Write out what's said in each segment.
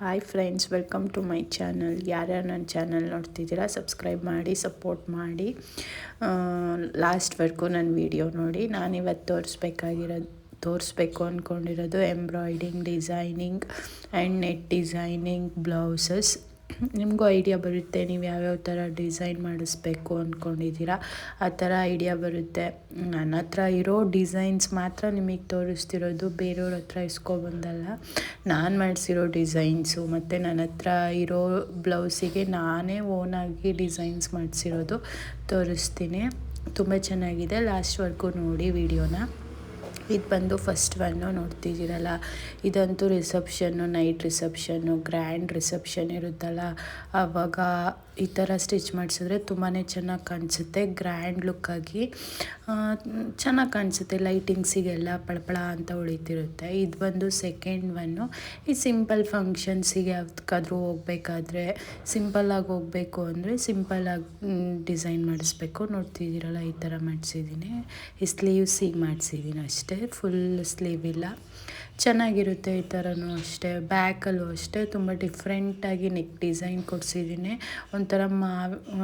Hi friends welcome to my channel ಯಾರ್ಯಾರು ನನ್ನ channel ನೋಡ್ತಿದ್ದೀರಾ ಸಬ್ಸ್ಕ್ರೈಬ್ ಮಾಡಿ ಸಪೋರ್ಟ್ ಮಾಡಿ. ಲಾಸ್ಟ್ವರೆಗೂ ನನ್ನ ವಿಡಿಯೋ ನೋಡಿ. ನಾನಿವತ್ತು ತೋರಿಸ್ಬೇಕಾಗಿರೋ ತೋರಿಸ್ಬೇಕು ಅಂದ್ಕೊಂಡಿರೋದು embroidering designing and net designing blouses ನಿಮಗೂ ಐಡಿಯಾ ಬರುತ್ತೆ ನೀವು ಯಾವ್ಯಾವ ಥರ ಡಿಸೈನ್ ಮಾಡಿಸ್ಬೇಕು ಅಂದ್ಕೊಂಡಿದ್ದೀರಾ? ಆ ಥರ ಐಡಿಯಾ ಬರುತ್ತೆ. ನನ್ನ ಹತ್ರ ಇರೋ ಡಿಸೈನ್ಸ್ ಮಾತ್ರ ನಿಮಗೆ ತೋರಿಸ್ತಿರೋದು, ಬೇರೆಯವ್ರ ಹತ್ರ ಇಸ್ಕೊಬಂದಲ್ಲ ನಾನು ಮಾಡಿಸಿರೋ ಡಿಸೈನ್ಸು ಮತ್ತು ನನ್ನ ಹತ್ರ ಇರೋ ಬ್ಲೌಸಿಗೆ ನಾನೇ ಓನಾಗಿ ಡಿಸೈನ್ಸ್ ಮಾಡಿಸಿರೋದು ತೋರಿಸ್ತೀನಿ. ತುಂಬ ಚೆನ್ನಾಗಿದೆ. ಲಾಸ್ಟ್ವರೆಗೂ ನೋಡಿ ವಿಡಿಯೋನ. ಇದು ಬಂದು ಫಸ್ಟ್ ಒನ್ನು ನೋಡ್ತಿದ್ದೀರಲ್ಲ. ಇದಂತೂ reception night reception grand reception ಇರುತ್ತಲ್ಲ. ಆವಾಗ ಈ ಥರ ಸ್ಟಿಚ್ ಮಾಡಿಸಿದ್ರೆ ತುಂಬಾ ಚೆನ್ನಾಗಿ ಕಾಣಿಸುತ್ತೆ. ಗ್ರ್ಯಾಂಡ್ ಲುಕ್ಕಾಗಿ ಚೆನ್ನಾಗಿ ಕಾಣಿಸುತ್ತೆ. ಲೈಟಿಂಗ್ಸಿಗೆಲ್ಲ ಪಳಪಳ ಅಂತ ಉಳಿತಿರುತ್ತೆ. ಇದು ಬಂದು ಸೆಕೆಂಡ್ ಒನ್ನು ಈ ಸಿಂಪಲ್ ಫಂಕ್ಷನ್ಸಿಗೆ ಯಾವ್ದಕ್ಕಾದ್ರೂ ಹೋಗ್ಬೇಕಾದ್ರೆ ಸಿಂಪಲ್ಲಾಗಿ ಹೋಗಬೇಕು ಅಂದರೆ ಸಿಂಪಲ್ಲಾಗಿ ಡಿಸೈನ್ ಮಾಡಿಸ್ಬೇಕು. ನೋಡ್ತಿದ್ದೀರಲ್ಲ, ಈ ಥರ ಮಾಡಿಸಿದ್ದೀನಿ. ಈ ಸ್ಲೀವ್ಸಿಗೆ ಮಾಡಿಸಿದ್ದೀನಿ ಅಷ್ಟೇ. ಫುಲ್ ಸ್ಲೀವ್ ಇಲ್ಲ. ಚೆನ್ನಾಗಿರುತ್ತೆ ಈ ಥರನೂ ಅಷ್ಟೇ, ಬ್ಯಾಕಲ್ಲೂ ಅಷ್ಟೇ. ತುಂಬ ಡಿಫ್ರೆಂಟಾಗಿ ನೆಕ್ ಡಿಸೈನ್ ಕೊಡಿಸಿದ್ದೀನಿ. ಒಂಥರ ಮಾ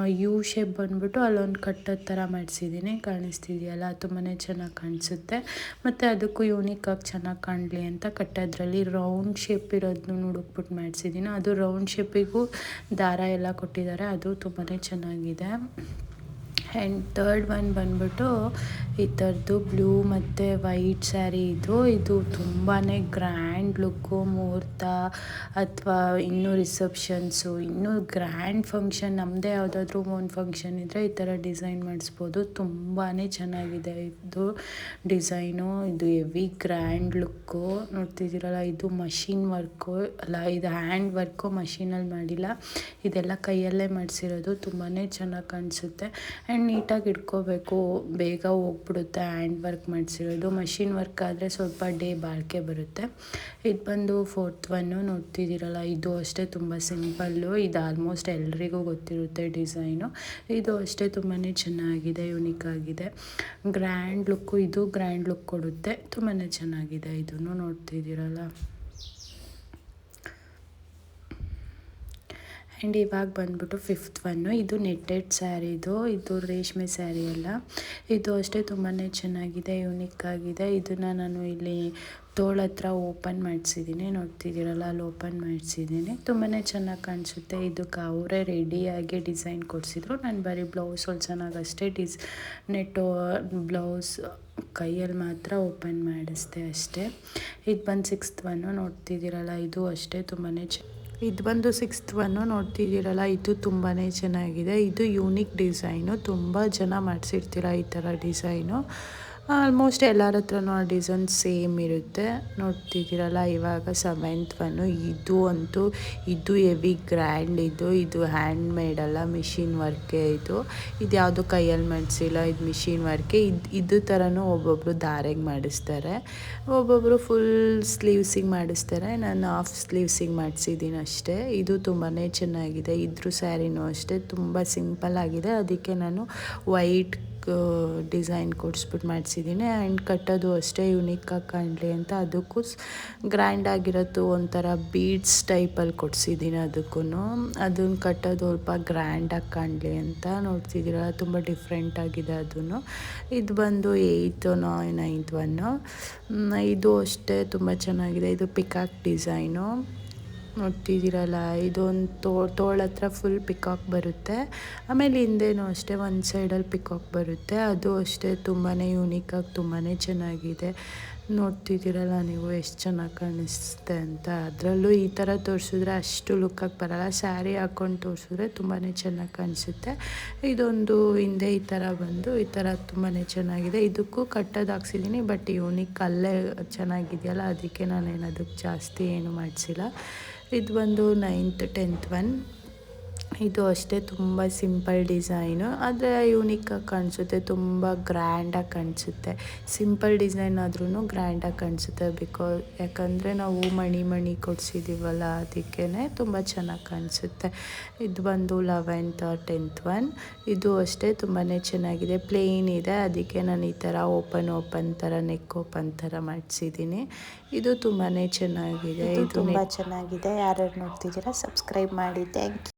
ಯು ಶೇಪ್ ಬಂದ್ಬಿಟ್ಟು ಅಲ್ಲೊಂದು ಕಟ್ಟೋ ಥರ ಮಾಡಿಸಿದ್ದೀನಿ. ಕಾಣಿಸ್ತಿದೆಯಲ್ಲ ತುಂಬಾ ಚೆನ್ನಾಗಿ ಕಾಣಿಸುತ್ತೆ. ಮತ್ತು ಅದಕ್ಕೂ ಯೂನಿಕಾಗಿ ಚೆನ್ನಾಗಿ ಕಾಣಲಿ ಅಂತ ಕಟ್ಟೋದ್ರಲ್ಲಿ ರೌಂಡ್ ಶೇಪ್ ಇರೋದನ್ನು ಹುಡುಕ್ಬಿಟ್ಟು ಮಾಡಿಸಿದ್ದೀನಿ. ಅದು ರೌಂಡ್ ಶೇಪಿಗೂ ದಾರ ಎಲ್ಲ ಕೊಟ್ಟಿದ್ದಾರೆ, ಅದು ತುಂಬಾ ಚೆನ್ನಾಗಿದೆ. ಆ್ಯಂಡ್ ತರ್ಡ್ ಒನ್ ಬಂದ್ಬಿಟ್ಟು ಈ ಥರದ್ದು ಬ್ಲೂ ಮತ್ತು ವೈಟ್ ಸ್ಯಾರಿ ಇದು ಇದು ತುಂಬಾ ಗ್ರ್ಯಾಂಡ್ ಲುಕ್ಕು ಮುಹೂರ್ತ ಅಥವಾ ಇನ್ನೂ ರಿಸೆಪ್ಷನ್ಸು, ಇನ್ನೂ ಗ್ರ್ಯಾಂಡ್ ಫಂಕ್ಷನ್ ನಮ್ಮದೇ ಯಾವುದಾದ್ರೂ ಒಂದು ಫಂಕ್ಷನ್ ಇದ್ದರೆ ಈ ಥರ ಡಿಸೈನ್ ಮಾಡಿಸ್ಬೋದು. ತುಂಬಾ ಚೆನ್ನಾಗಿದೆ ಇದು ಡಿಸೈನು. ಇದು ಹೆವಿ ಗ್ರ್ಯಾಂಡ್ ಲುಕ್ಕು. ನೋಡ್ತಿದ್ದೀರಲ್ಲ, ಇದು ಮಷಿನ್ ವರ್ಕು ಅಲ್ಲ, ಇದು ಹ್ಯಾಂಡ್ ವರ್ಕು ಮಷೀನಲ್ಲಿ ಮಾಡಿಲ್ಲ. ಇದೆಲ್ಲ ಕೈಯಲ್ಲೇ ಮಾಡಿಸಿರೋದು. ತುಂಬಾ ಚೆನ್ನಾಗಿ ಕಾಣಿಸುತ್ತೆ. ಆ್ಯಂಡ್ ನೀಟಾಗಿ ಇಟ್ಕೋಬೇಕು. ಬೇಗ ಹೋಗ್ಬಿಡುತ್ತೆ ಹ್ಯಾಂಡ್ ವರ್ಕ್ ಮಾಡಿಸಿರೋದು. ಮಷಿನ್ ವರ್ಕ್ ಆದರೆ ಸ್ವಲ್ಪ ಡೇ ಬಾಳಿಕೆ ಬರುತ್ತೆ. ಇದು ಬಂದು ಫೋರ್ತ್ ಒನ್ನು ನೋಡ್ತಿದ್ದೀರಲ್ಲ, ಇದು ಅಷ್ಟೇ ತುಂಬ ಸಿಂಪಲ್ಲು ಇದು ಆಲ್ಮೋಸ್ಟ್ ಎಲ್ರಿಗೂ ಗೊತ್ತಿರುತ್ತೆ ಡಿಸೈನು ಇದು ಅಷ್ಟೇ ತುಂಬಾ ಚೆನ್ನಾಗಿದೆ ಯುನಿಕ್ ಆಗಿದೆ. ಗ್ರ್ಯಾಂಡ್ ಲುಕ್ಕು ಇದು ಗ್ರ್ಯಾಂಡ್ ಲುಕ್ ಕೊಡುತ್ತೆ ತುಂಬಾ ಚೆನ್ನಾಗಿದೆ, ಇದನ್ನು ನೋಡ್ತಿದ್ದೀರಲ್ಲ. ಆ್ಯಂಡ್ ಇವಾಗ ಬಂದ್ಬಿಟ್ಟು ಫಿಫ್ತ್ ಒನ್ನು ಇದು ನೆಟ್ಟೆಡ್ ಸ್ಯಾರಿದು ಇದು ರೇಷ್ಮೆ ಸ್ಯಾರಿ ಅಲ್ಲ. ಇದು ಅಷ್ಟೇ ತುಂಬಾ ಚೆನ್ನಾಗಿದೆ ಯೂನಿಕ್ ಆಗಿದೆ. ಇದನ್ನು ನಾನು ಇಲ್ಲಿ ತೋಳ ಹತ್ರ ಓಪನ್ ಮಾಡಿಸಿದ್ದೀನಿ ನೋಡ್ತಿದ್ದೀರಲ್ಲ, ಅಲ್ಲಿ ಓಪನ್ ಮಾಡಿಸಿದ್ದೀನಿ ತುಂಬಾ ಚೆನ್ನಾಗಿ ಕಾಣಿಸುತ್ತೆ. ಇದಕ್ಕೆ ಅವರೇ ರೆಡಿಯಾಗಿ ಡಿಸೈನ್ ಕೊಡಿಸಿದ್ರು. ನಾನು ಬರೀ ಬ್ಲೌಸ್ ಹೊಲ್ಸೋನಾಗ ಅಷ್ಟೇ ಡಿಸ್ ನೆಟ್ಟು ಬ್ಲೌಸ್ ಕೈಯಲ್ಲಿ ಮಾತ್ರ ಓಪನ್ ಮಾಡಿಸ್ದೆ ಅಷ್ಟೇ. ಇದು ಬಂದು ಸಿಕ್ಸ್ತ್ ಒನ್ನು ನೋಡ್ತಿದ್ದೀರಲ್ಲ, ಇದು ಅಷ್ಟೇ ತುಂಬಾ ಚ ಇದು ಬಂದು ಸಿಕ್ಸ್ತ್ ಒನ್ನು ನೋಡ್ತಿದ್ದೀರಲ್ಲ, ಇದು ತುಂಬಾ ಚೆನ್ನಾಗಿದೆ. ಇದು ಯೂನಿಕ್ ಡಿಸೈನು ತುಂಬ ಜನ ಮಾಡಿಸಿರ್ತೀರ ಈ ಥರ ಡಿಸೈನು ಆಲ್ಮೋಸ್ಟ್ ಎಲ್ಲರ ಹತ್ರನೂ ಆ ಡಿಸೈನ್ ಸೇಮ್ ಇರುತ್ತೆ. ನೋಡ್ತಿದ್ದೀರಲ್ಲ, ಇವಾಗ ಸೆವೆಂತ್ ಒನ್ನು ಇದು ಅಂತೂ, ಇದು ಹೆವಿ ಗ್ರ್ಯಾಂಡ್ ಇದು ಇದು ಹ್ಯಾಂಡ್ ಮೇಡಲ್ಲ ಮಿಷಿನ್ ವರ್ಕೇ ಇದು. ಇದು ಯಾವುದು ಕೈಯಲ್ಲಿ ಮಾಡಿಸಿಲ್ಲ, ಇದು ಮಿಷಿನ್ ವರ್ಕೆ ಇದು ಇದು ಥರನೂ ಒಬ್ಬೊಬ್ಬರು ದಾರೆಗೆ ಮಾಡಿಸ್ತಾರೆ. ಒಬ್ಬೊಬ್ಬರು ಫುಲ್ ಸ್ಲೀವ್ಸಿಗೆ ಮಾಡಿಸ್ತಾರೆ. ನಾನು ಹಾಫ್ ಸ್ಲೀವ್ಸಿಗೆ ಮಾಡಿಸಿದ್ದೀನಿ ಅಷ್ಟೇ. ಇದು ತುಂಬಾ ಚೆನ್ನಾಗಿದೆ. ಇದ್ರ ಸ್ಯಾರಿನೂ ಅಷ್ಟೇ. ತುಂಬ ಸಿಂಪಲ್ ಆಗಿದೆ. ಅದಕ್ಕೆ ನಾನು ವೈಟ್ ಡಿಸೈನ್ ಕೊಡಿಸ್ಬಿಟ್ಟು ಮಾಡಿಸಿದ್ದೀನಿ ಆ್ಯಂಡ್ ಕಟ್ಟೋದು ಅಷ್ಟೇ ಯುನೀಕಾಗಿ ಕಾಣಲಿ ಅಂತ ಅದಕ್ಕೂ ಗ್ರ್ಯಾಂಡ್ ಆಗಿರೋದು ಒಂಥರ ಬೀಡ್ಸ್ ಟೈಪಲ್ಲಿ ಕೊಡಿಸಿದ್ದೀನಿ ಅದಕ್ಕೂ ಅದನ್ನು ಕಟ್ಟೋದು ಸ್ವಲ್ಪ ಗ್ರ್ಯಾಂಡಾಗಿ ಕಾಣಲಿ ಅಂತ ನೋಡ್ತಿದ್ದೀರ ತುಂಬ ಡಿಫ್ರೆಂಟ್ ಆಗಿದೆ ಅದನ್ನು ಇದು ಬಂದು ಏಯ್ತು ನೈನ್ತ್ ಒನ್ನು ಇದು ಅಷ್ಟೇ ತುಂಬ ಚೆನ್ನಾಗಿದೆ. ಇದು ಪಿಕಾಕ್ ಡಿಸೈನು ನೋಡ್ತಿದ್ದೀರಲ್ಲ ಇದೊಂದು ತೋ, ತೋಳ ಹತ್ರ ಫುಲ್ ಪಿಕಾಕ್ ಬರುತ್ತೆ. ಆಮೇಲೆ ಹಿಂದೆನೂ ಅಷ್ಟೇ ಒಂದು ಸೈಡಲ್ಲಿ ಪಿಕಾಕ್ ಬರುತ್ತೆ. ಅದು ಅಷ್ಟೇ ತುಂಬಾ ಯೂನಿಕಾಗಿ ತುಂಬಾ ಚೆನ್ನಾಗಿದೆ. ನೋಡ್ತಿದ್ದೀರಲ್ಲ ನೀವು, ಎಷ್ಟು ಚೆನ್ನಾಗಿ ಕಾಣಿಸುತ್ತೆ ಅಂತ. ಅದರಲ್ಲೂ ಈ ಥರ ತೋರಿಸಿದ್ರೆ ಅಷ್ಟು ಲುಕ್ಕಾಗಿ ಬರಲ್ಲ. ಸ್ಯಾರಿ ಹಾಕ್ಕೊಂಡು ತೋರಿಸಿದ್ರೆ ತುಂಬಾ ಚೆನ್ನಾಗಿ ಕಾಣಿಸುತ್ತೆ. ಇದೊಂದು ಹಿಂದೆ ಈ ಥರ ಬಂದು ಈ ಥರ ತುಂಬಾ ಚೆನ್ನಾಗಿದೆ. ಇದಕ್ಕೂ ಕಟ್ಟೋದು ಹಾಕ್ಸಿದ್ದೀನಿ, ಬಟ್ ಯೂನಿಕ್ ಅಲ್ಲೇ ಚೆನ್ನಾಗಿದೆಯಲ್ಲ, ಅದಕ್ಕೆ ನಾನೇನು ಅದಕ್ಕೆ ಜಾಸ್ತಿ ಏನು ಮಾಡಿಸಿಲ್ಲ. ಇದು ಬಂದು ನೈನ್ತ್, ಟೆಂತ್ ಒನ್. ಇದು ಅಷ್ಟೇ ತುಂಬ ಸಿಂಪಲ್ ಡಿಸೈನು ಆದರೆ ಯೂನಿಕಾಗಿ ಕಾಣಿಸುತ್ತೆ ತುಂಬ ಗ್ರ್ಯಾಂಡಾಗಿ ಕಾಣಿಸುತ್ತೆ. ಸಿಂಪಲ್ ಡಿಸೈನ್ ಆದ್ರೂ ಗ್ರ್ಯಾಂಡಾಗಿ ಕಾಣಿಸುತ್ತೆ ಬಿಕಾಸ್ ಯಾಕಂದರೆ ನಾವು ಮಣಿ ಮಣಿ ಕೊಡಿಸಿದ್ದೀವಲ್ಲ ಅದಕ್ಕೇ ತುಂಬ ಚೆನ್ನಾಗಿ ಕಾಣಿಸುತ್ತೆ. ಇದು ಬಂದು ಲೆವೆಂತ್ ಟೆಂತ್ ಒನ್ ಇದು ಅಷ್ಟೇ ತುಂಬಾ ಚೆನ್ನಾಗಿದೆ ಪ್ಲೇನ್ ಇದೆ ಅದಕ್ಕೆ ನಾನು ಈ ಥರ ಓಪನ್ ಓಪನ್ ಥರ ನೆಕ್ ಓಪನ್ ಥರ ಮಾಡಿಸಿದ್ದೀನಿ. ಇದು ತುಂಬಾ ಚೆನ್ನಾಗಿದೆ ಇದು ತುಂಬ ಚೆನ್ನಾಗಿದೆ ಯಾರ್ಯಾರು ನೋಡ್ತಿದ್ದೀರಾ ಸಬ್ಸ್ಕ್ರೈಬ್ ಮಾಡಿ ಥ್ಯಾಂಕ್ ಯು